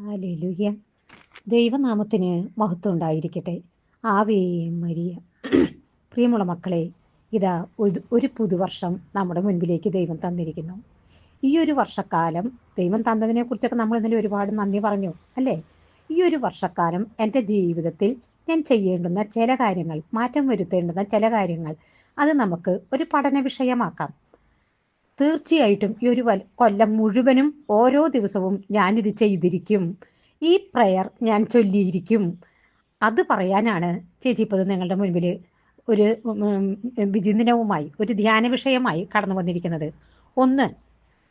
Hallelujah. ദൈവനാമത്തിന് മഹത്വം ഉണ്ടായിരിക്കട്ടെ. ആവേ മരിയ. പ്രിയമുള്ള മക്കളെ ഇതാ ഒരു പുതുവർഷം നമ്മുടെ മുൻപിലേക്ക് ദൈവം തന്നിരിക്കുന്നു. ഈ ഒരു വർഷക്കാലം ദൈവം തന്നതിനെ കുറിച്ചൊക്കെ നമ്മൾ ഇന്നലെ ഒരുപാട് നന്ദി പറഞ്ഞു അല്ലേ? ഈ ഒരു വർഷക്കാലം എന്റെ ജീവിതത്തിൽ ഞാൻ ചെയ്യേണ്ടുന്ന ചില കാര്യങ്ങൾ മാറ്റം വരുത്തേണ്ടുന്ന ചില കാര്യങ്ങൾ അത് നമുക്ക് ഒരു പഠന വിഷയമാക്കാം. തീർച്ചയായിട്ടും ഈ ഒരു കൊല്ലം മുഴുവനും ഓരോ ദിവസവും ഞാനിത് ചെയ്തിരിക്കും. ഈ പ്രയർ ഞാൻ ചൊല്ലിയിരിക്കും. അത് പറയാനാണ് ചേച്ചി ഇപ്പോൾ നിങ്ങളുടെ മുൻപിൽ ഒരു വിചിന്തനവുമായി ഒരു ധ്യാന വിഷയമായി കടന്നു വന്നിരിക്കുന്നത്. ഒന്ന്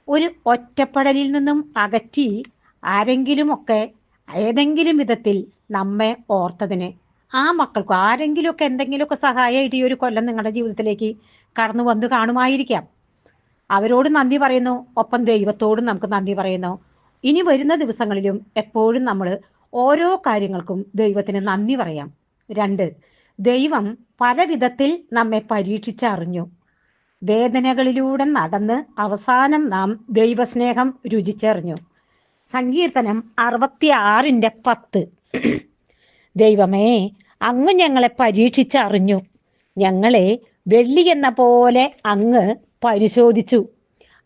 ഒരു ഒറ്റപ്പെടലിൽ നിന്നും അകറ്റി ആരെങ്കിലുമൊക്കെ ഏതെങ്കിലും വിധത്തിൽ നമ്മെ ഓർത്തതിന് ആ മക്കൾക്ക് ആരെങ്കിലുമൊക്കെ എന്തെങ്കിലുമൊക്കെ സഹായമായിട്ട് ഈ ഒരു കൊല്ലം നിങ്ങളുടെ ജീവിതത്തിലേക്ക് കടന്നു വന്ന് കാണുമായിരിക്കാം. അവരോട് നന്ദി പറയുന്നു. ഒപ്പം ദൈവത്തോടും നമുക്ക് നന്ദി പറയുന്നു. ഇനി വരുന്ന ദിവസങ്ങളിലും എപ്പോഴും നമ്മൾ ഓരോ കാര്യങ്ങൾക്കും ദൈവത്തിന് നന്ദി പറയാം. രണ്ട് ദൈവം പല വിധത്തിൽ നമ്മെ പരീക്ഷിച്ചറിഞ്ഞു. വേദനകളിലൂടെ നടന്ന് അവസാനം നാം ദൈവസ്നേഹം രുചിച്ചറിഞ്ഞു. സങ്കീർത്തനം അറുപത്തി ആറിന്റെ പത്ത്. ദൈവമേ അങ്ങ് ഞങ്ങളെ പരീക്ഷിച്ചറിഞ്ഞു. ഞങ്ങളെ വെള്ളി എന്ന പോലെ അങ്ങ് പരിശോധിച്ചു.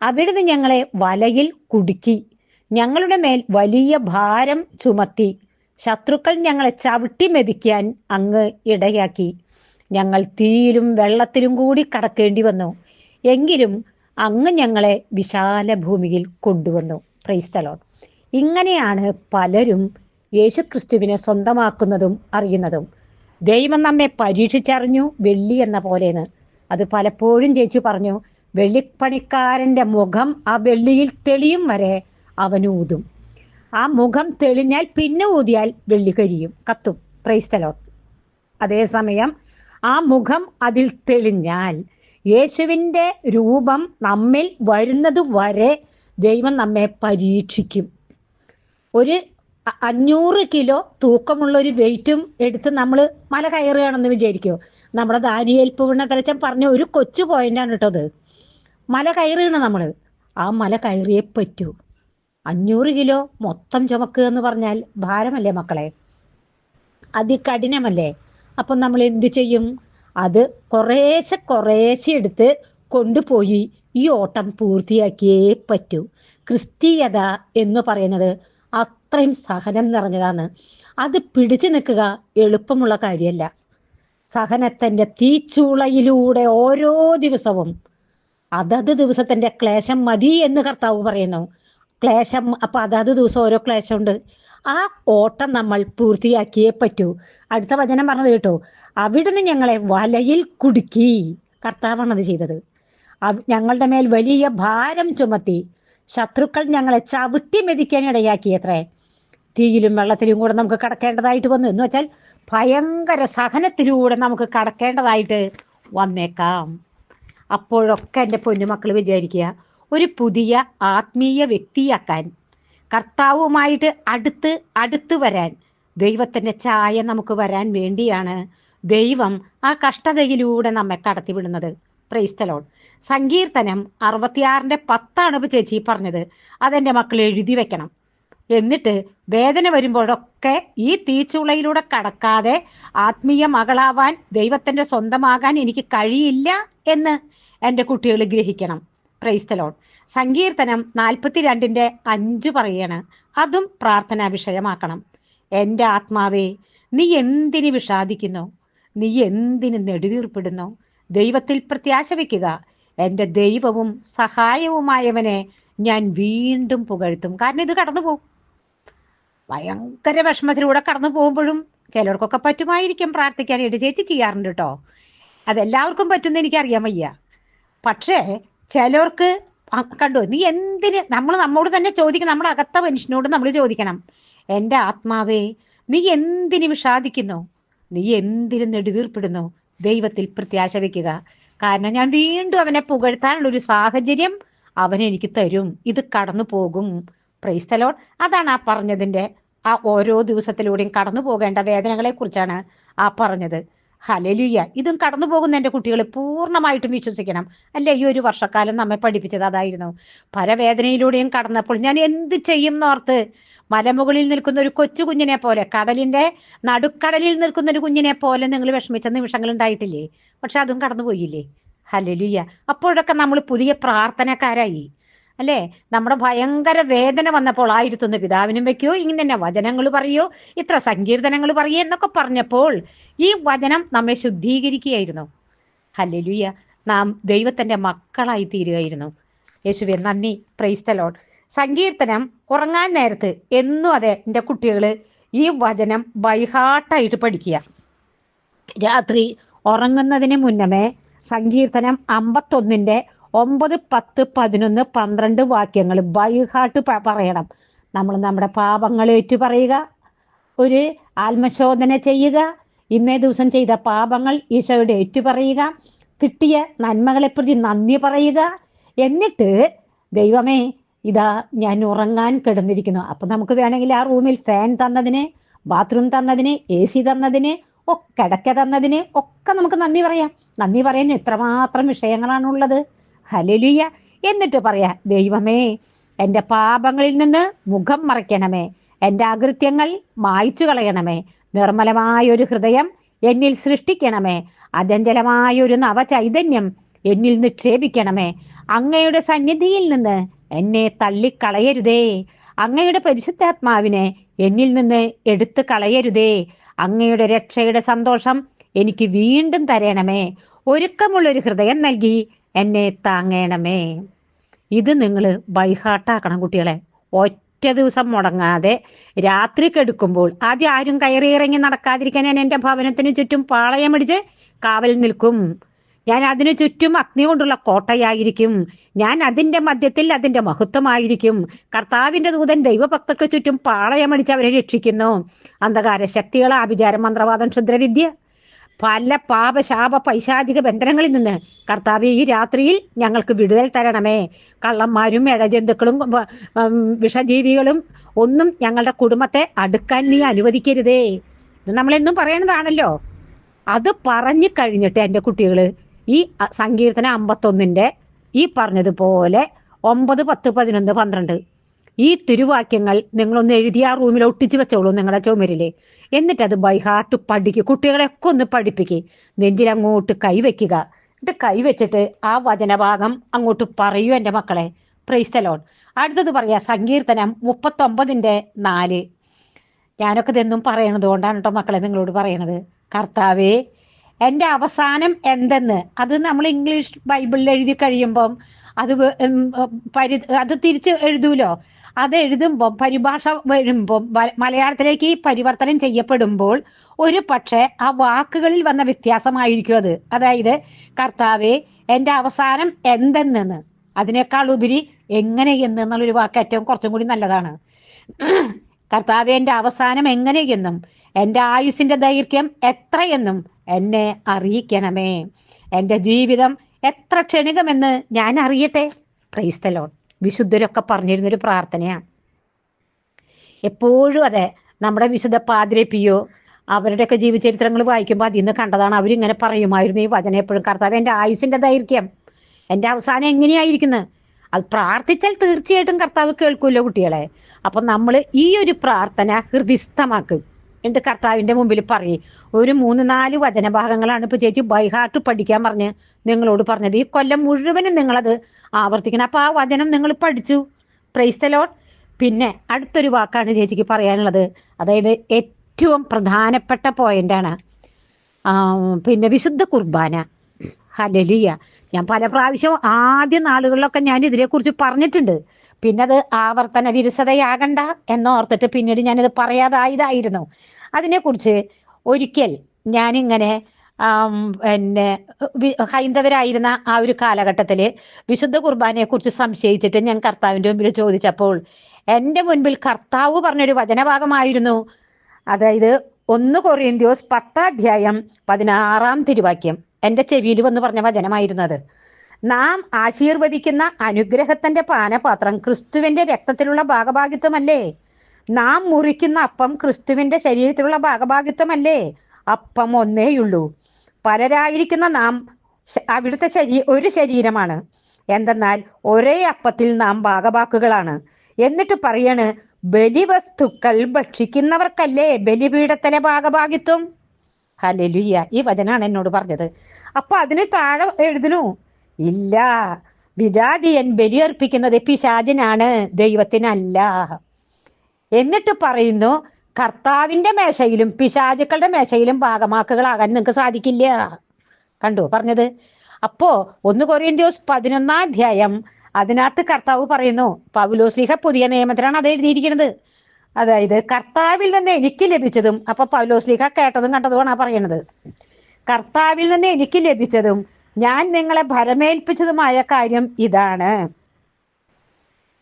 അവിടുന്ന് ഞങ്ങളെ വലയിൽ കുടുക്കി. ഞങ്ങളുടെ മേൽ വലിയ ഭാരം ചുമത്തി. ശത്രുക്കൾ ഞങ്ങളെ ചവിട്ടി മെതിക്കാൻ അങ്ങ് ഇടയാക്കി. ഞങ്ങൾ തീയിലും വെള്ളത്തിലും കൂടി കടക്കേണ്ടി വന്നു. എങ്കിലും അങ്ങ് ഞങ്ങളെ വിശാല ഭൂമിയിൽ കൊണ്ടുവന്നു ക്രൈസ്തലോൺ ഇങ്ങനെയാണ് പലരും യേശുക്രിസ്തുവിനെ സ്വന്തമാക്കുന്നതും അറിയുന്നതും. ദൈവം നമ്മെ പരീക്ഷിച്ചറിഞ്ഞു വെള്ളി എന്ന പോലെയെന്ന്. അത് പലപ്പോഴും ചേച്ചി പറഞ്ഞു. വെള്ളിപ്പണിക്കാരന്റെ മുഖം ആ വെള്ളിയിൽ തെളിയും വരെ അവൻ ഊതും. ആ മുഖം തെളിഞ്ഞാൽ പിന്നെ ഊതിയാൽ വെള്ളി കരിയും കത്തും. പ്രൈസ്തലോ അതേസമയം ആ മുഖം അതിൽ തെളിഞ്ഞാൽ യേശുവിന്റെ രൂപം നമ്മിൽ വരുന്നത് വരെ ദൈവം നമ്മെ പരീക്ഷിക്കും. ഒരു അഞ്ഞൂറ് കിലോ തൂക്കമുള്ള ഒരു വെയിറ്റും എടുത്ത് നമ്മൾ മല കയറുകയാണെന്ന് വിചാരിക്കുമോ നമ്മുടെ ദാനിയേൽപ്പ് തലച്ചൻ പറഞ്ഞ ഒരു കൊച്ചു പോയിന്റാണ് കേട്ടോ അത്. മല കയറുകയാണ് നമ്മൾ ആ മല കയറിയേ പറ്റൂ. അഞ്ഞൂറ് കിലോ മൊത്തം ചുമക്കുക എന്ന് പറഞ്ഞാൽ ഭാരമല്ലേ മക്കളെ? അതികഠിനമല്ലേ അപ്പം നമ്മൾ എന്ത് ചെയ്യും? അത് കുറേശ്ശെ കുറേശ്ശെ എടുത്ത് കൊണ്ടുപോയി ഈ ഓട്ടം പൂർത്തിയാക്കിയേ പറ്റൂ. ക്രിസ്തീയത എന്ന് പറയുന്നത് അത്രയും സഹനം നിറഞ്ഞതാണ്. അത് പിടിച്ചു നിൽക്കുക എളുപ്പമുള്ള കാര്യമല്ല. സഹനത്തിന്റെ തീച്ചൂളയിലൂടെ ഓരോ ദിവസവും അതത് ദിവസത്തിന്റെ ക്ലേശം മതി എന്ന് കർത്താവ് പറയുന്നു. ക്ലേശം അപ്പം അതത് ദിവസം ഓരോ ക്ലേശമുണ്ട്. ആ ഓട്ടം നമ്മൾ പൂർത്തിയാക്കിയേ പറ്റൂ. അടുത്ത വചനം പറഞ്ഞത് കേട്ടോ. അവിടുന്ന് ഞങ്ങളെ വലയിൽ കുടുക്കി. കർത്താവാണത് ചെയ്തത്. ഞങ്ങളുടെ മേൽ വലിയ ഭാരം ചുമത്തി. ശത്രുക്കൾ ഞങ്ങളെ ചവിട്ടി മെതിക്കാൻ ഇടയാക്കി അത്രേ തീയിലും വെള്ളത്തിലും കൂടെ നമുക്ക് കടക്കേണ്ടതായിട്ട് വന്നു. എന്ന് വെച്ചാൽ ഭയങ്കര സഹനത്തിലൂടെ നമുക്ക് കടക്കേണ്ടതായിട്ട് വന്നേക്കാം. അപ്പോഴൊക്കെ എന്റെ പൊന്നുമക്കൾ വിചാരിക്കുക ഒരു പുതിയ ആത്മീയ വ്യക്തിയാക്കാൻ കർത്താവുമായിട്ട് അടുത്ത് അടുത്ത് വരാൻ ദൈവത്തിന്റെ ചായ നമുക്ക് വരാൻ വേണ്ടിയാണ് ദൈവം ആ കഷ്ടതയിലൂടെ നമ്മെ കടത്തിവിടുന്നത്. പ്രൈസ്തലോൺ സങ്കീർത്തനം അറുപത്തിയാറിന്റെ പത്താണ് ചേച്ചി പറഞ്ഞത്. അതെന്റെ മക്കൾ എഴുതി വെക്കണം. എന്നിട്ട് വേദന വരുമ്പോഴൊക്കെ ഈ തീച്ചുളയിലൂടെ കടക്കാതെ ആത്മീയ മകളാവാൻ ദൈവത്തിന്റെ സ്വന്തമാകാൻ എനിക്ക് കഴിയില്ല എന്ന് എന്റെ കുട്ടികൾ ഗ്രഹിക്കണം. ക്രൈസ്തലോൺ സങ്കീർത്തനം നാൽപ്പത്തി രണ്ടിന്റെ അഞ്ച് പറയാണ്. അതും പ്രാർത്ഥനാ വിഷയമാക്കണം. എന്റെ ആത്മാവേ നീ എന്തിന് വിഷാദിക്കുന്നു? നീ എന്തിന് നെടുവീർപ്പിടുന്നു? ദൈവത്തിൽ പ്രത്യാശ വയ്ക്കുക. എന്റെ ദൈവവും സഹായവുമായവനെ ഞാൻ വീണ്ടും പുകഴ്ത്തും. കാരണം ഇത് കടന്നു പോകും ഭയങ്കര വിഷമത്തിലൂടെ കടന്നു പോകുമ്പോഴും ചിലർക്കൊക്കെ പറ്റുമായിരിക്കും പ്രാർത്ഥിക്കാൻ പ്രാർത്ഥിക്കാനായിട്ട് ചേച്ചി ചെയ്യാറുണ്ട് കേട്ടോ. അതെല്ലാവർക്കും പറ്റുമെന്ന് എനിക്കറിയാൻ വയ്യ. പക്ഷേ ചിലർക്ക് കണ്ടു നീ എന്തിന് നമ്മൾ നമ്മോട് തന്നെ ചോദിക്കണം നമ്മുടെ അകത്ത മനുഷ്യനോട് നമ്മൾ ചോദിക്കണം. എന്റെ ആത്മാവേ നീ എന്തിന് വിഷാദിക്കുന്നു? നീ എന്തിന് നെടുവീർപ്പിടുന്നു? ദൈവത്തിൽ പ്രത്യാശ വയ്ക്കുക കാരണം ഞാൻ വീണ്ടും അവനെ പുകഴ്ത്താനുള്ള ഒരു സാഹചര്യം അവൻ എനിക്ക് തരും. ഇത് കടന്നു പോകും. പ്രൈസ്തലോൺ അതാണ് ആ പറഞ്ഞതിന്റെ ആ ഓരോ ദിവസത്തിലൂടെയും കടന്നു പോകേണ്ട വേദനകളെ കുറിച്ചാണ് ആ പറഞ്ഞത്. ഹലലുയ്യ ഇതും കടന്നു പോകുന്ന എന്റെ കുട്ടികൾ പൂർണമായിട്ടും വിശ്വസിക്കണം. അല്ലേ ഈ ഒരു വർഷക്കാലം നമ്മെ പഠിപ്പിച്ചത് അതായിരുന്നു. പല വേദനയിലൂടെയും കടന്നപ്പോൾ ഞാൻ എന്ത് ചെയ്യും എന്നോർത്ത് മലമുകളിൽ നിൽക്കുന്ന ഒരു കൊച്ചു കുഞ്ഞിനെ പോലെ കടലിന്റെ നടുക്കടലിൽ നിൽക്കുന്ന ഒരു കുഞ്ഞിനെ പോലെ നിങ്ങൾ വിഷമിച്ച നിമിഷങ്ങൾ ഉണ്ടായിട്ടില്ലേ? പക്ഷെ അതും കടന്നുപോയില്ലേ ഹലലുയ്യ അപ്പോഴൊക്കെ നമ്മൾ പുതിയ പ്രാർത്ഥനക്കാരായി. അല്ലേ? നമ്മുടെ ഭയങ്കര വേദന വന്നപ്പോൾ ആയിരുത്തുന്ന പിതാവിനും വെക്കോ ഇങ്ങനെ വചനങ്ങൾ പറയോ ഇത്ര സങ്കീർത്തനങ്ങൾ പറയോ എന്നൊക്കെ പറഞ്ഞപ്പോൾ ഈ വചനം നമ്മെ ശുദ്ധീകരിക്കുകയായിരുന്നു. ഹല്ലേലൂയ. നാം ദൈവത്തിന്റെ മക്കളായി തീരുകയായിരുന്നു. യേശുവെ നന്ദി. പ്രൈസ്തലോൺ സങ്കീർത്തനം ഉറങ്ങാൻ നേരത്ത് എന്നും അതെ എന്റെ കുട്ടികൾ ഈ വചനം ബൈഹാട്ടായിട്ട് പഠിക്കുക. രാത്രി ഉറങ്ങുന്നതിന് മുന്നമേ സങ്കീർത്തനം അമ്പത്തൊന്നിന്റെ ഒമ്പത് പത്ത് പതിനൊന്ന് പന്ത്രണ്ട് വാക്യങ്ങൾ ബൈഹാട്ട് പറയണം. നമ്മൾ നമ്മുടെ പാപങ്ങൾ ഏറ്റു പറയുക. ഒരു ആത്മശോധന ചെയ്യുക. ഇന്നേ ദിവസം ചെയ്ത പാപങ്ങൾ ഈശോയുടെ ഏറ്റു പറയുക. കിട്ടിയ നന്മകളെ പ്രതി നന്ദി പറയുക. എന്നിട്ട് ദൈവമേ ഇതാ ഞാൻ ഉറങ്ങാൻ കിടന്നിരിക്കുന്നു. അപ്പം നമുക്ക് വേണമെങ്കിൽ ആ റൂമിൽ ഫാൻ തന്നതിന് ബാത്റൂം തന്നതിന് എ സി തന്നതിന് കിടക്ക തന്നതിന് ഒക്കെ നമുക്ക് നന്ദി പറയാം. നന്ദി പറയാൻ എത്രമാത്രം വിഷയങ്ങളാണുള്ളത്. ഹലലുയ്യ എന്നിട്ട് പറയാ ദൈവമേ എന്റെ പാപങ്ങളിൽ നിന്ന് മുഖം മറയ്ക്കണമേ. എന്റെ അകൃത്യങ്ങൾ മായ്ച്ചു കളയണമേ. നിർമ്മലമായ ഒരു ഹൃദയം എന്നിൽ സൃഷ്ടിക്കണമേ. അചഞ്ചലമായ ഒരു നവചൈതന്യം എന്നിൽ നിക്ഷേപിക്കണമേ. അങ്ങയുടെ സന്നിധിയിൽ നിന്ന് എന്നെ തള്ളിക്കളയരുതേ. അങ്ങയുടെ പരിശുദ്ധാത്മാവിനെ എന്നിൽ നിന്ന് എടുത്തു കളയരുതേ. അങ്ങയുടെ രക്ഷയുടെ സന്തോഷം എനിക്ക് വീണ്ടും തരണമേ. ഒരുക്കമുള്ളൊരു ഹൃദയം നൽകി എന്നെ താങ്ങണമേ. ഇത് നിങ്ങൾ ബൈഹാട്ടാക്കണം കുട്ടികളെ. ഒറ്റ ദിവസം മുടങ്ങാതെ രാത്രി കെടുക്കുമ്പോൾ ആദ്യം ആരും കയറി ഇറങ്ങി നടക്കാതിരിക്കാൻ ഞാൻ എന്റെ ഭവനത്തിന് ചുറ്റും പാളയമടിച്ച് കാവൽ നിൽക്കും. ഞാൻ അതിനു ചുറ്റും അഗ്നി കൊണ്ടുള്ള കോട്ടയായിരിക്കും. ഞാൻ അതിന്റെ മധ്യത്തിൽ അതിന്റെ മഹത്വമായിരിക്കും. കർത്താവിന്റെ ദൂതൻ ദൈവഭക്തർക്ക് ചുറ്റും പാളയമടിച്ച് അവരെ രക്ഷിക്കുന്നു. അന്ധകാര ശക്തികൾ ആഭിചാരം മന്ത്രവാദം ക്ഷുദ്രവിദ്യ. പല പാപശാപ പൈശാചിക ബന്ധനങ്ങളിൽ നിന്ന് കർത്താവ് ഈ രാത്രിയിൽ ഞങ്ങൾക്ക് വിടുതൽ തരണമേ. കള്ളന്മാരും ഇഴജന്തുക്കളും വിഷജീവികളും ഒന്നും ഞങ്ങളുടെ കുടുംബത്തെ അടുക്കാൻ നീ അനുവദിക്കരുതേ. ഇത് നമ്മളെന്നും പറയണതാണല്ലോ. അത് പറഞ്ഞു കഴിഞ്ഞിട്ട് എന്റെ കുട്ടികൾ ഈ സങ്കീർത്തന അമ്പത്തൊന്നിന്റെ ഈ പറഞ്ഞതുപോലെ ഒമ്പത് പത്ത് പതിനൊന്ന് പന്ത്രണ്ട് ഈ തിരുവാക്യങ്ങൾ നിങ്ങളൊന്ന് എഴുതി ആ റൂമിൽ ഒട്ടിച്ചു വെച്ചോളൂ നിങ്ങളുടെ ചുമരിൽ. എന്നിട്ട് അത് ബൈ ഹാർട്ട് പഠിക്കുക കുട്ടികളെയൊക്കെ ഒന്ന് പഠിപ്പിക്കുക നെഞ്ചിൽ അങ്ങോട്ട് കൈവയ്ക്കുക എന്നിട്ട് കൈവച്ചിട്ട് ആ വചനഭാഗം അങ്ങോട്ട് പറയൂ എന്റെ മക്കളെ. പ്രൈസ്തലോൺ അടുത്തത് പറയാ സങ്കീർത്തനം മുപ്പത്തൊമ്പതിന്റെ നാല്. ഞാനൊക്കെ ഇതെന്നും പറയണത് കൊണ്ടാണ് കേട്ടോ മക്കളെ നിങ്ങളോട് പറയണത്. കർത്താവേ എന്റെ അവസാനം എന്തെന്ന്? അത് നമ്മൾ ഇംഗ്ലീഷ് ബൈബിളിൽ എഴുതി കഴിയുമ്പം അത് പരി അത് തിരിച്ച് എഴുതൂലോ? അത് എഴുതുമ്പോൾ പരിഭാഷ വരുമ്പോൾ മലയാളത്തിലേക്ക് പരിവർത്തനം ചെയ്യപ്പെടുമ്പോൾ ഒരു പക്ഷേ ആ വാക്കുകളിൽ വന്ന വ്യത്യാസമായിരിക്കും അത്. അതായത് കർത്താവെ എന്റെ അവസാനം എന്തെന്നെന്ന്. അതിനേക്കാൾ ഉപരി എങ്ങനെ എന്ന് എന്നുള്ളൊരു വാക്ക് ഏറ്റവും കുറച്ചും കൂടി നല്ലതാണ്. കർത്താവെ എന്റെ അവസാനം എങ്ങനെയെന്നും. എന്റെ ആയുസിന്റെ ദൈർഘ്യം എത്രയെന്നും എന്നെ അറിയിക്കണമേ. എന്റെ ജീവിതം എത്ര ക്ഷണികമെന്ന് ഞാൻ അറിയട്ടെ. ക്രൈസ്തലോൺ വിശുദ്ധരൊക്കെ പറഞ്ഞിരുന്നൊരു പ്രാർത്ഥനയാണ് എപ്പോഴും അതെ നമ്മുടെ വിശുദ്ധ പാതിരെ പിയോ അവരുടെയൊക്കെ ജീവചരിത്രങ്ങൾ വായിക്കുമ്പോൾ അതിൽ നിന്ന് കണ്ടതാണ് അവരിങ്ങനെ പറയുമായിരുന്നു ഈ വചന എപ്പോഴും. കർത്താവ് എന്റെ ആയുസിന്റെ ദൈർഘ്യം എന്റെ അവസാനം എങ്ങനെയായിരിക്കുന്നത് അത് പ്രാർത്ഥിച്ചാൽ തീർച്ചയായിട്ടും കർത്താവ് കേൾക്കുമല്ലോ കുട്ടികളെ? അപ്പം നമ്മൾ ഈ ഒരു പ്രാർത്ഥന ഹൃദിസ്ഥമാക്കും എന്നിട്ട് കർത്താവിന്റെ മുമ്പിൽ പറയും. ഒരു മൂന്ന് നാല് വചനഭാഗങ്ങളാണ് ഇപ്പോൾ ചേച്ചി ബൈഹാർട്ട് പഠിക്കാൻ പറഞ്ഞ് നിങ്ങളോട് പറഞ്ഞത്. ഈ കൊല്ലം മുഴുവനും നിങ്ങളത് ആവർത്തിക്കണം. അപ്പോൾ ആ വചനം നിങ്ങൾ പഠിച്ചു. പ്രൈസ്തലോട്ട് പിന്നെ അടുത്തൊരു വാക്കാണ് ചേച്ചിക്ക് പറയാനുള്ളത്. അതായത് ഏറ്റവും പ്രധാനപ്പെട്ട പോയിന്റാണ് പിന്നെ വിശുദ്ധ കുർബാന. ഹലലിയ ഞാൻ പല പ്രാവശ്യം ആദ്യ നാളുകളിലൊക്കെ ഞാൻ ഇതിനെക്കുറിച്ച് പറഞ്ഞിട്ടുണ്ട്. പിന്നെ അത് ആവർത്തന വിരസതയാകണ്ട എന്നോർത്തിട്ട് പിന്നീട് ഞാനിത് പറയാതായതായിരുന്നു. അതിനെക്കുറിച്ച് ഒരിക്കൽ ഞാനിങ്ങനെ പിന്നെ ഹൈന്ദവരായിരുന്ന ആ ഒരു കാലഘട്ടത്തിൽ വിശുദ്ധ കുർബാനയെക്കുറിച്ച് സംശയിച്ചിട്ട് ഞാൻ കർത്താവിന്റെ മുമ്പിൽ ചോദിച്ചപ്പോൾ എന്റെ മുൻപിൽ കർത്താവ് പറഞ്ഞൊരു വചനഭാഗമായിരുന്നു. അതായത് ഒന്ന് കൊറിയന്തിയോസ് പത്താധ്യായം പതിനാറാം തിരുവാക്യം എന്റെ ചെവിയിൽ വന്ന് പറഞ്ഞ വചനമായിരുന്നത് നാം ആശീർവദിക്കുന്ന അനുഗ്രഹത്തിന്റെ പാനപാത്രം ക്രിസ്തുവിന്റെ രക്തത്തിലുള്ള ഭാഗഭാഗിത്വമല്ലേ? നാം മുറിക്കുന്ന അപ്പം ക്രിസ്തുവിന്റെ ശരീരത്തിലുള്ള ഭാഗഭാഗിത്വമല്ലേ? അപ്പം ഒന്നേയുള്ളൂ. പലരായിരിക്കുന്ന നാം അവിടുത്തെ ശരീ ഒരു ശരീരമാണ്. എന്തെന്നാൽ ഒരേ അപ്പത്തിൽ നാം ഭാഗവാക്കുകളാണ് എന്നിട്ട് പറയാണ് ബലിവസ്തുക്കൾ ഭക്ഷിക്കുന്നവർക്കല്ലേ ബലിപീഠത്തിലെ ഭാഗഭാഗിത്വം? ഹലലുയ്യ ഈ വചനാണ് എന്നോട് പറഞ്ഞത്. അപ്പൊ അതിന് താഴെ എഴുതണു ഇല്ല. വിജാതിയൻ ബലിയർപ്പിക്കുന്നത് പിശാചിനാണ് ദൈവത്തിനല്ല. എന്നിട്ട് പറയുന്നു കർത്താവിന്റെ മേശയിലും പിശാചുക്കളുടെ മേശയിലും ഭാഗമാക്കുകളാകാൻ നിങ്ങൾക്ക് സാധിക്കില്ല. കണ്ടു? പറഞ്ഞത്. അപ്പോ ഒന്ന് കൊറിയന്ത്യോസ് പതിനൊന്നാം അധ്യായം അതിനകത്ത് കർത്താവ് പറയുന്നു പൗലോസ്ലിഹ പുതിയ നിയമത്തിലാണ് അത് എഴുതിയിരിക്കുന്നത്. അതായത് കർത്താവിൽ നിന്ന് എനിക്ക് ലഭിച്ചതും അപ്പൊ പൗലോസ്ലിഹ കേട്ടതും കണ്ടതുമാണ് ആ പറയുന്നത് കർത്താവിൽ നിന്ന് എനിക്ക് ലഭിച്ചതും ഞാൻ നിങ്ങളെ ഭരമേൽപ്പിച്ചതുമായ കാര്യം ഇതാണ്.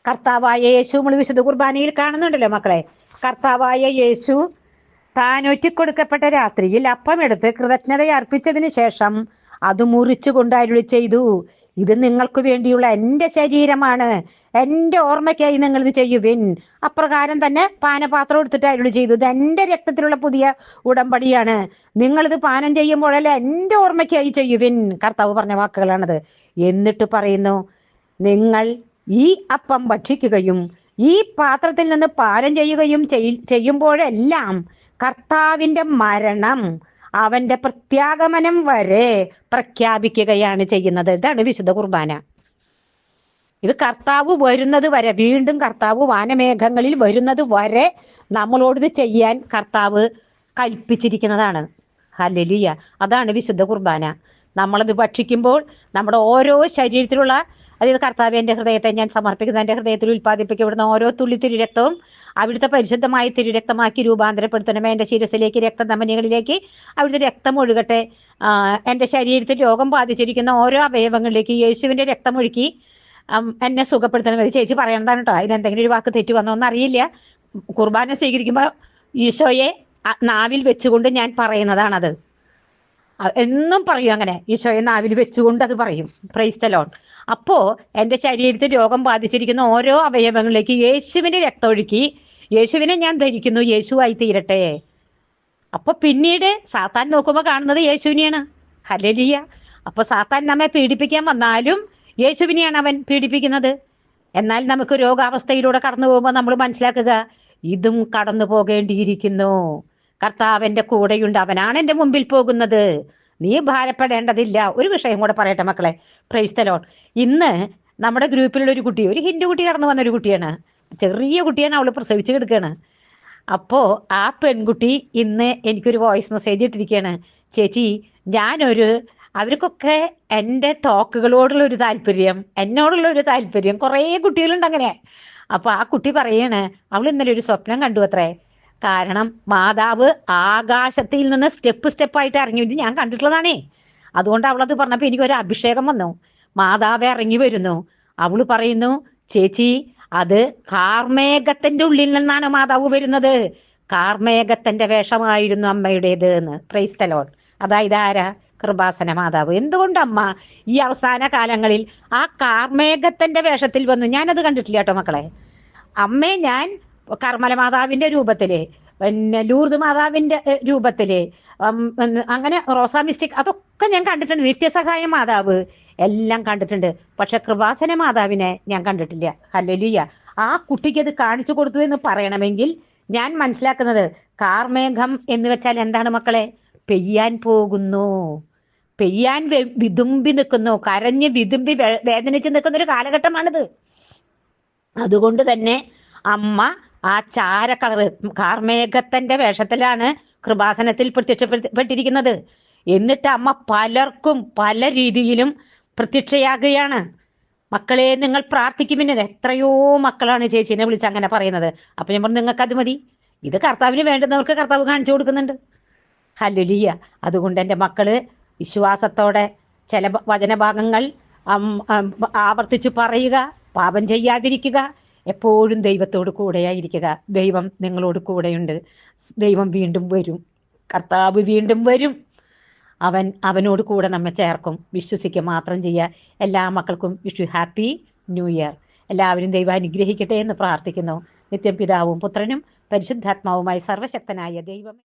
കർത്താവായ യേശു നമ്മൾ വിശുദ്ധ കുർബാനയിൽ കാണുന്നുണ്ടല്ലോ മക്കളെ. കർത്താവായ യേശു താൻ ഒറ്റിക്കൊടുക്കപ്പെട്ട രാത്രിയിൽ അപ്പമെടുത്ത് കൃതജ്ഞതയർപ്പിച്ചതിന് ശേഷം അത് മുറിച്ചുകൊണ്ട് അരുളി ചെയ്തു. ഇത് നിങ്ങൾക്ക് വേണ്ടിയുള്ള എന്റെ ശരീരമാണ്. എന്റെ ഓർമ്മയ്ക്കായി നിങ്ങൾ ഇത് ചെയ്യുവിൻ. അപ്രകാരം തന്നെ പാനപാത്രം എടുത്തിട്ട് അരുളി ചെയ്തു. ഇത് എന്റെ രക്തത്തിലുള്ള പുതിയ ഉടമ്പടിയാണ്. നിങ്ങളിത് പാനം ചെയ്യുമ്പോഴല്ലേ എന്റെ ഓർമ്മയ്ക്കായി ചെയ്യുവിൻ. കർത്താവ് പറഞ്ഞ വാക്കുകളാണത്. എന്നിട്ട് പറയുന്നു നിങ്ങൾ ഈ അപ്പം ഭക്ഷിക്കുകയും ഈ പാത്രത്തിൽ നിന്ന് പാനം ചെയ്യുകയും ചെയ്- ചെയ്യുമ്പോഴെല്ലാം കർത്താവിന്റെ മരണം അവന്റെ പ്രത്യാഗമനം വരെ പ്രഖ്യാപിക്കുകയാണ് ചെയ്യുന്നത്. ഇതാണ് വിശുദ്ധ കുർബാന. ഇത് കർത്താവ് വരുന്നത് വരെ വീണ്ടും കർത്താവ് വാനമേഘങ്ങളിൽ വരുന്നത് വരെ നമ്മളോട് ഇത് ചെയ്യാൻ കർത്താവ് കൽപ്പിച്ചിരിക്കുന്നതാണ്. ഹലലിയ അതാണ് വിശുദ്ധ കുർബാന. നമ്മളത് ഭക്ഷിക്കുമ്പോൾ നമ്മുടെ ഓരോ ശരീരത്തിലുള്ള അതായത് കർത്താവ് എന്റെ ഹൃദയത്തെ ഞാൻ സമർപ്പിക്കുന്ന. എന്റെ ഹൃദയത്തിൽ ഉൽപ്പാദിപ്പിക്കപ്പെടുന്ന ഓരോ തുള്ളി തിരുരക്തവും അവിടുത്തെ പരിശുദ്ധമായ തിരുരക്തമാക്കി രൂപാന്തരപ്പെടുത്തണമേ. എന്റെ ശിരസിലേക്ക് രക്തധമനികളിലേക്ക് അവിടുത്തെ രക്തം ഒഴുകട്ടെ. എന്റെ ശരീരത്തിൽ രോഗം ബാധിച്ചിരിക്കുന്ന ഓരോ അവയവങ്ങളിലേക്ക് യേശുവിന്റെ രക്തം ഒഴുക്കി എന്നെ സുഖപ്പെടുത്തണം ഇത് ചേച്ചി പറയണതാണ് കേട്ടോ. അതിനെന്തെങ്കിലും ഒരു വാക്ക് തെറ്റി വന്നോന്ന് അറിയില്ല കുർബാന സ്വീകരിക്കുമ്പോൾ ഈശോയെ നാവിൽ വെച്ചുകൊണ്ട് ഞാൻ പറയുന്നതാണത്. എന്നും പറയും അങ്ങനെ. ഈശോയെ നാവിൽ വെച്ചുകൊണ്ട് അത് പറയും. പ്രൈസ് തലോൺ അപ്പോ എന്റെ ശരീരത്തിൽ രോഗം ബാധിച്ചിരിക്കുന്ന ഓരോ അവയവങ്ങളിലേക്ക് യേശുവിനെ രക്തമൊഴുക്കി. യേശുവിനെ ഞാൻ ധരിക്കുന്നു. യേശുവായി തീരട്ടെ. അപ്പൊ പിന്നീട് സാത്താൻ നോക്കുമ്പോൾ കാണുന്നത് യേശുവിനെയാണ്. ഹലലിയ അപ്പൊ സാത്താൻ നമ്മെ പീഡിപ്പിക്കാൻ വന്നാലും യേശുവിനെയാണ് അവൻ പീഡിപ്പിക്കുന്നത്. എന്നാൽ നമുക്ക് രോഗാവസ്ഥയിലൂടെ കടന്നു പോകുമ്പോൾ നമ്മൾ മനസ്സിലാക്കുക ഇതും കടന്നു പോകേണ്ടിയിരിക്കുന്നു കർത്താവിന്റെ കൂടെയുണ്ട്. അവനാണ് എന്റെ മുമ്പിൽ പോകുന്നത്. നീ ഭാരപ്പെടേണ്ടതില്ല. ഒരു വിഷയം കൂടെ പറയട്ടെ മക്കളെ. പ്രൈസ്തലോൺ ഇന്ന് നമ്മുടെ ഗ്രൂപ്പിലുള്ള ഒരു കുട്ടി ഒരു ഹിന്ദു കുട്ടി കടന്നു വന്ന ഒരു കുട്ടിയാണ്. ചെറിയ കുട്ടിയാണ് അവൾ പ്രസവിച്ച് കിടക്കുകയാണ് അപ്പോ ആ പെൺകുട്ടി ഇന്ന് എനിക്കൊരു വോയിസ് മെസ്സേജ് ഇട്ടിരിക്കുകയാണ്. ചേച്ചി ഞാനൊരു അവർക്കൊക്കെ എന്റെ ടോക്കുകളോടുള്ള ഒരു താല്പര്യം എന്നോടുള്ള ഒരു താല്പര്യം കുറേ കുട്ടികളുണ്ട് അങ്ങനെ. അപ്പോൾ ആ കുട്ടി പറയാണ് അവൾ ഇന്നലെ ഒരു സ്വപ്നം കണ്ടു അത്രേ. കാരണം മാതാവ് ആകാശത്തിൽ നിന്ന് സ്റ്റെപ്പ് സ്റ്റെപ്പായിട്ട് ഇറങ്ങി വരുന്നു. ഞാൻ കണ്ടിട്ടുള്ളതാണേ. അതുകൊണ്ട് അവളത് പറഞ്ഞപ്പോൾ എനിക്കൊരു അഭിഷേകം വന്നു. മാതാവ് ഇറങ്ങി വരുന്നു. അവൾ പറയുന്നു ചേച്ചി അത് കാർമേഘത്തിന്റെ ഉള്ളിൽ നിന്നാണ് മാതാവ് വരുന്നത്. കാർമേഘത്തിന്റെ വേഷമായിരുന്നു അമ്മയുടേത് എന്ന് പ്രൈസ് തലോൺ അതായത് ആരാ? കൃപാസന മാതാവ്. എന്തുകൊണ്ട് അമ്മ ഈ അവസാന കാലങ്ങളിൽ ആ കാർമേഘത്തിന്റെ വേഷത്തിൽ വന്നു? ഞാനത് കണ്ടിട്ടില്ല കേട്ടോ മക്കളെ. അമ്മേ ഞാൻ കർമ്മല മാതാവിന്റെ രൂപത്തിൽ പിന്നെ ലൂർദ് മാതാവിന്റെ രൂപത്തിൽ അങ്ങനെ റോസാ മിസ്റ്റിക് അതൊക്കെ ഞാൻ കണ്ടിട്ടുണ്ട്. നിത്യസഹായ മാതാവ് എല്ലാം കണ്ടിട്ടുണ്ട്. പക്ഷെ കൃപാസന മാതാവിനെ ഞാൻ കണ്ടിട്ടില്ല. ഹല്ലേലൂയ. ആ കുട്ടിക്ക് അത് കാണിച്ചു കൊടുത്തു എന്ന് പറയണമെങ്കിൽ ഞാൻ മനസ്സിലാക്കുന്നത് കാർമേഘം എന്ന് വെച്ചാൽ എന്താണ് മക്കളെ? പെയ്യാൻ പോകുന്നു. പെയ്യാൻ വിതുമ്പി നിൽക്കുന്നു. കരഞ്ഞ് വിതുമ്പി വേദനിച്ച് നിൽക്കുന്ന ഒരു കാലഘട്ടമാണിത്. അതുകൊണ്ട് തന്നെ അമ്മ ആ ചാര കളർ കാർമേഘത്തിന്റെ വേഷത്തിലാണ് കൃപാസനത്തിൽ പ്രത്യക്ഷപ്പെട്ടിരിക്കുന്നത്. എന്നിട്ട് അമ്മ പലർക്കും പല രീതിയിലും പ്രത്യക്ഷയാകുകയാണ്. മക്കളെ നിങ്ങൾ പ്രാർത്ഥിക്കുമെന്നത് എത്രയോ മക്കളാണ് ചേച്ചീനെ വിളിച്ച് അങ്ങനെ പറയുന്നത്. അപ്പൊ ഞാൻ പറഞ്ഞു നിങ്ങൾക്ക് അത് മതി. ഇത് കർത്താവിന് വേണ്ടുന്നവർക്ക് കർത്താവ് കാണിച്ചു കൊടുക്കുന്നുണ്ട്. ഹല്ലുലിയ അതുകൊണ്ട് എന്റെ മക്കൾ വിശ്വാസത്തോടെ ചില വചനഭാഗങ്ങൾ ആവർത്തിച്ച് പറയുക പാപം ചെയ്യാതിരിക്കുക എപ്പോഴും ദൈവത്തോട് കൂടെയായിരിക്കുക. ദൈവം നിങ്ങളോട് കൂടെയുണ്ട്. ദൈവം വീണ്ടും വരും. കർത്താവ് വീണ്ടും വരും. അവൻ അവനോട് കൂടെ നമ്മെ ചേർക്കും. വിശ്വസിക്കുക മാത്രം ചെയ്യുക. എല്ലാ മക്കൾക്കും വിഷു ഹാപ്പി ന്യൂ ഇയർ. എല്ലാവരും ദൈവം അനുഗ്രഹിക്കട്ടെ എന്ന് പ്രാർത്ഥിക്കുന്നു. നിത്യം പിതാവും പുത്രനും പരിശുദ്ധാത്മാവുമായി സർവശക്തനായ ദൈവം